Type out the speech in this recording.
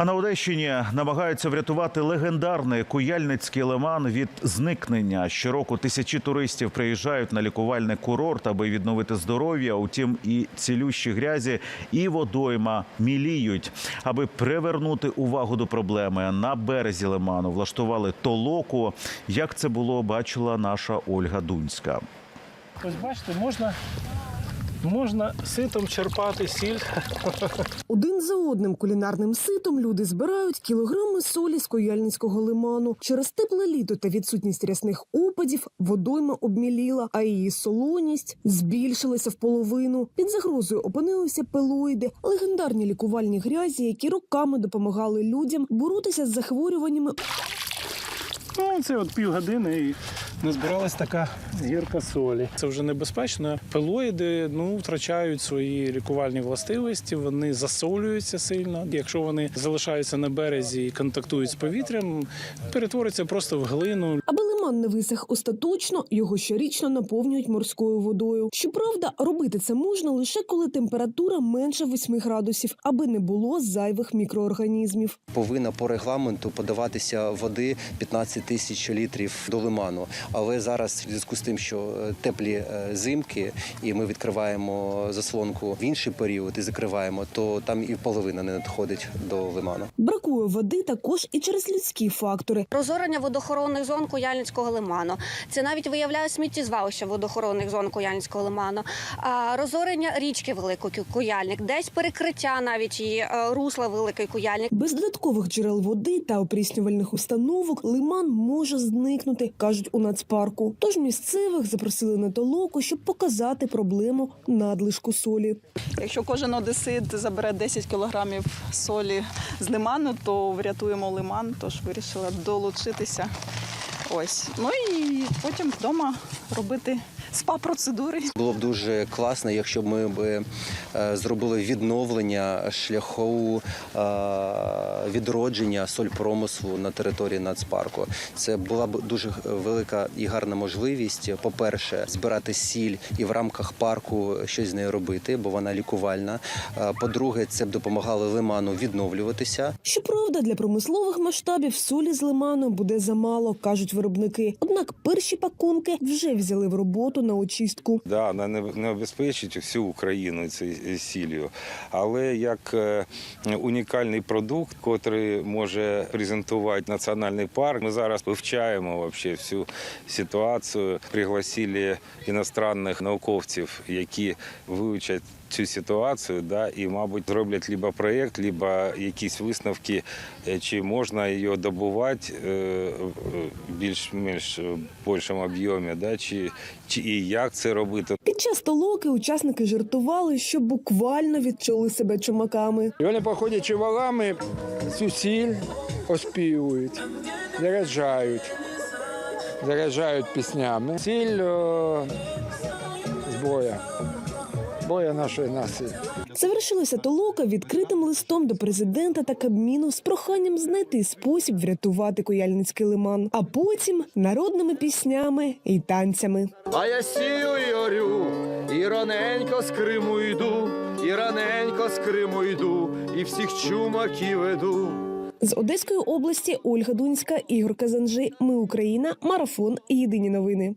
А на Одещині намагаються врятувати легендарний куяльницький лиман від зникнення. Щороку тисячі туристів приїжджають на лікувальний курорт, аби відновити здоров'я. Утім, і цілющі грязі, і водойма міліють. Аби привернути увагу до проблеми на березі лиману, влаштували толоку. Як це було, бачила наша Ольга Дунська. Ось бачите, можна, можна ситом черпати сіль. Один за одним кулінарним ситом люди збирають кілограми солі з Кояльницького лиману. Через тепле літо та відсутність рясних опадів водойма обміліла, а її солоність збільшилася в половину. Під загрозою опинилися пелоїди, легендарні лікувальні грязі, які роками допомагали людям боротися з захворюваннями Ну, це от півгодини і назбиралась така гірка солі. Це вже небезпечно. Пелоїди ну, втрачають свої лікувальні властивості, вони засолюються сильно. Якщо вони залишаються на березі і контактують з повітрям, перетворюються просто в глину. Аби лиман не висох остаточно, його щорічно наповнюють морською водою. Щоправда, робити це можна лише коли температура менше 8 градусів, аби не було зайвих мікроорганізмів. повинна по регламенту подаватися води 15 тисяч літрів до лиману. Але зараз в зв'язку з тим, що е, теплі е, зимки, і ми відкриваємо заслонку в інший період і закриваємо, то там і половина не надходить до лиману. Бракує води також і через людські фактори. Розорення водохоронних зон Куяльницького лиману. Це навіть виявляє сміттєзвалища водохоронних зон Куяльницького лиману. А, розорення річки Великий Куяльник, десь перекриття навіть її е, русла Великий Куяльник. Без додаткових джерел води та опріснювальних установок лиман може зникнути, кажуть у нацпарку. Тож місцевих запросили на толоку, щоб показати проблему надлишку солі. Якщо кожен одесит забере 10 кілограмів солі з лиману, то врятуємо лиман, тож вирішила долучитися. Ось. Ну і потім вдома робити спа-процедури. Було б дуже класно, якщо б ми б е, зробили відновлення шляху е, відродження сольпромислу на території нацпарку. Це була б дуже велика і гарна можливість. По-перше, збирати сіль і в рамках парку щось з нею робити, бо вона лікувальна. Е, По-друге, це б допомагало лиману відновлюватися. Щоправда, для промислових масштабів солі з лиману буде замало, кажуть виробники. Однак перші пакунки вже взяли в роботу на очистку. Да, вона не, не обезпечить всю Україну цією сіллю, але як е, унікальний продукт, котрий може презентувати національний парк. Ми зараз вивчаємо вообще всю ситуацію. Пригласили іностранних науковців, які вивчать. Цю ситуацію, да, і, мабуть, зроблять либо проєкт, либо якісь висновки, е, чи можна її добувати е, в більш-менш е, більшому об'ємі, да, чи, чи і як це робити. Під час толоки учасники жартували, що буквально відчули себе чумаками. І вони, походячи валами, цю сіль оспівують, заряджають, заряджають піснями. Сіль о, зброя, зброя нашої нації. Завершилася толока відкритим листом до президента та Кабміну з проханням знайти спосіб врятувати Кояльницький лиман, а потім народними піснями і танцями. А я сію і орю, і раненько з Криму йду, і раненько з Криму йду, і всіх чумаків веду. З Одеської області Ольга Дунська, Ігор Казанжи. Ми Україна. Марафон. Єдині новини.